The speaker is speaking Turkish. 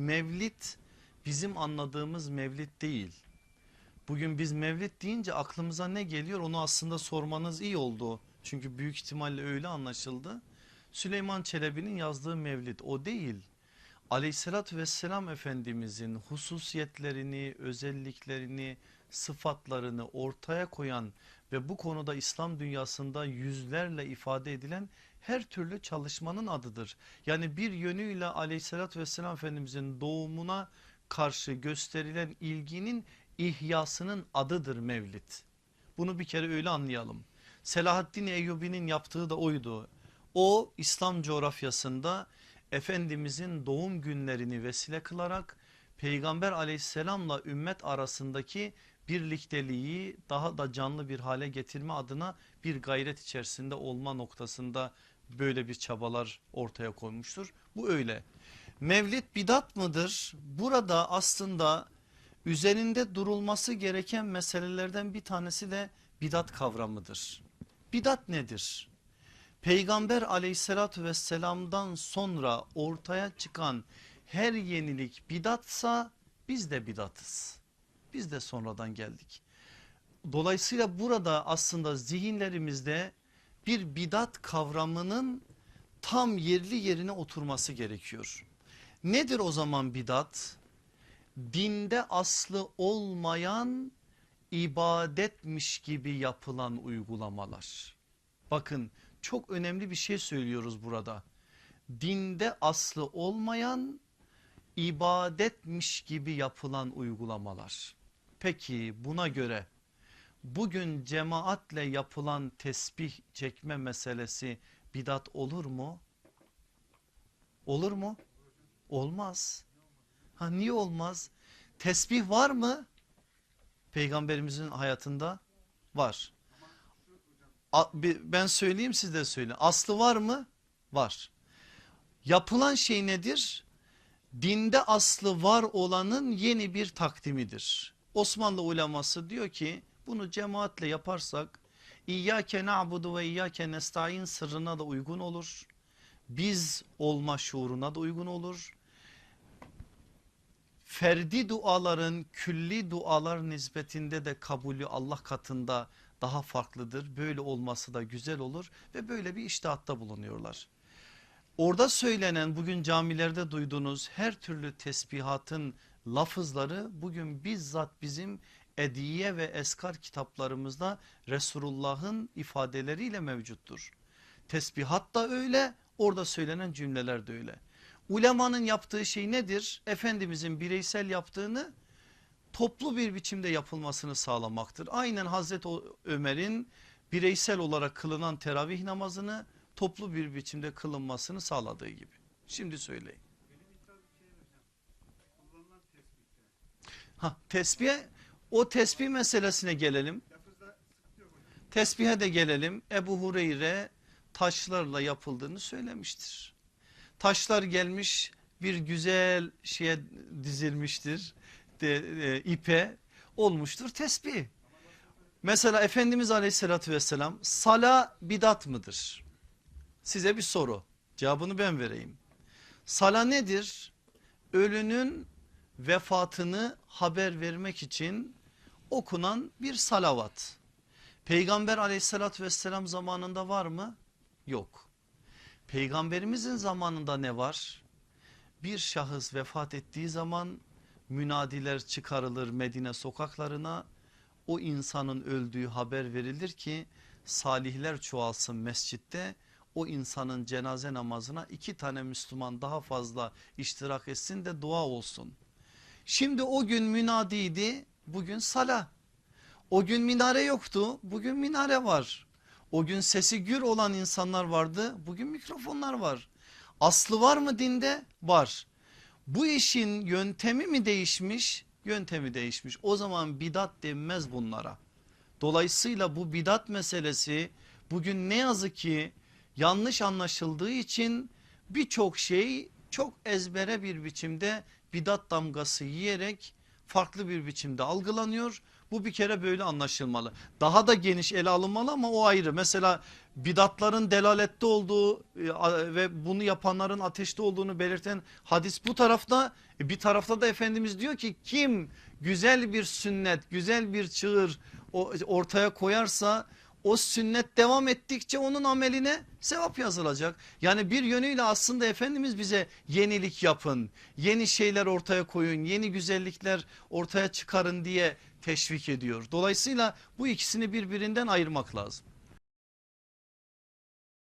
Mevlid bizim anladığımız mevlid değil. Bugün biz mevlid deyince aklımıza ne geliyor onu aslında sormanız iyi oldu. Çünkü büyük ihtimalle öyle anlaşıldı. Süleyman Çelebi'nin yazdığı mevlid o değil. Aleyhissalatü vesselam Efendimizin hususiyetlerini, özelliklerini, sıfatlarını ortaya koyan ve bu konuda İslam dünyasında yüzlerle ifade edilen her türlü çalışmanın adıdır. Yani bir yönüyle aleyhissalatü vesselam Efendimizin doğumuna karşı gösterilen ilginin ihyasının adıdır Mevlid. Bunu bir kere öyle anlayalım. Selahaddin Eyyubi'nin yaptığı da oydu. O İslam coğrafyasında Efendimizin doğum günlerini vesile kılarak Peygamber aleyhisselamla ümmet arasındaki birlikteliği daha da canlı bir hale getirme adına bir gayret içerisinde olma noktasında böyle bir çabalar ortaya koymuştur. Bu öyle. Mevlid bidat mıdır? Burada aslında üzerinde durulması gereken meselelerden bir tanesi de bidat kavramıdır. Bidat nedir? Peygamber aleyhissalatü vesselamdan sonra ortaya çıkan her yenilik bidatsa biz de bidatız. Biz de sonradan geldik. Dolayısıyla burada aslında zihinlerimizde bir bidat kavramının tam yerli yerine oturması gerekiyor. Nedir o zaman bidat? Dinde aslı olmayan ibadetmiş gibi yapılan uygulamalar. Bakın çok önemli bir şey söylüyoruz burada. Dinde aslı olmayan ibadetmiş gibi yapılan uygulamalar. Peki buna göre bugün cemaatle yapılan tesbih çekme meselesi bidat olur mu? Olur mu? Olmaz. Ha niye olmaz? Tesbih var mı? Peygamberimizin hayatında var. Ben söyleyeyim siz de söyleyin. Aslı var mı? Var. Yapılan şey nedir? Dinde aslı var olanın yeni bir takdimidir. Osmanlı uleması diyor ki bunu cemaatle yaparsak İyyâke na'budu ve iyyâke nesta'in sırrına da uygun olur. Biz olma şuuruna da uygun olur. Ferdi duaların külli dualar nispetinde de kabulü Allah katında daha farklıdır. Böyle olması da güzel olur ve böyle bir iştihatta bulunuyorlar. Orada söylenen bugün camilerde duyduğunuz her türlü tesbihatın lafızları bugün bizzat bizim Ediye ve Eskar kitaplarımızda Resulullah'ın ifadeleriyle mevcuttur. Tesbihat da öyle orada söylenen cümleler de öyle. Ulemanın yaptığı şey nedir? Efendimizin bireysel yaptığını toplu bir biçimde yapılmasını sağlamaktır. Aynen Hazreti Ömer'in bireysel olarak kılınan teravih namazını toplu bir biçimde kılınmasını sağladığı gibi. Şimdi söyleyin. Ha, tesbih o tesbih meselesine gelelim. Tesbihe de gelelim. Ebu Hureyre taşlarla yapıldığını söylemiştir. Taşlar gelmiş bir güzel şeye dizilmiştir. De, e, ipe olmuştur tesbih. Mesela Efendimiz aleyhissalatü vesselam sala bidat mıdır? Size bir soru cevabını ben vereyim. Sala nedir? Ölünün vefatını haber vermek için okunan bir salavat. Peygamber aleyhissalatü vesselam zamanında var mı? Yok. Peygamberimizin zamanında ne var? Bir şahıs vefat ettiği zaman münadiler çıkarılır Medine sokaklarına. O insanın öldüğü haber verilir ki salihler çoğalsın mescitte. O insanın cenaze namazına iki tane Müslüman daha fazla iştirak etsin de dua olsun. Şimdi o gün münadiydi bugün sala. O gün minare yoktu bugün minare var. O gün sesi gür olan insanlar vardı bugün mikrofonlar var. Aslı var mı dinde? Var. Bu işin yöntemi mi değişmiş? Yöntemi değişmiş. O zaman bidat denmez bunlara. Dolayısıyla bu bidat meselesi bugün ne yazık ki yanlış anlaşıldığı için birçok şey çok ezbere bir biçimde bidat damgası yiyerek farklı bir biçimde algılanıyor. Bu bir kere böyle anlaşılmalı. Daha da geniş ele alınmalı ama o ayrı. Mesela bidatların delalette olduğu e, ve bunu yapanların ateşte olduğunu belirten hadis bu tarafta. E, Bir tarafta da Efendimiz diyor ki kim güzel bir sünnet, güzel bir çığır ortaya koyarsa o sünnet devam ettikçe onun ameline sevap yazılacak. Yani bir yönüyle aslında Efendimiz bize yenilik yapın, yeni şeyler ortaya koyun, yeni güzellikler ortaya çıkarın diye teşvik ediyor. Dolayısıyla bu ikisini birbirinden ayırmak lazım.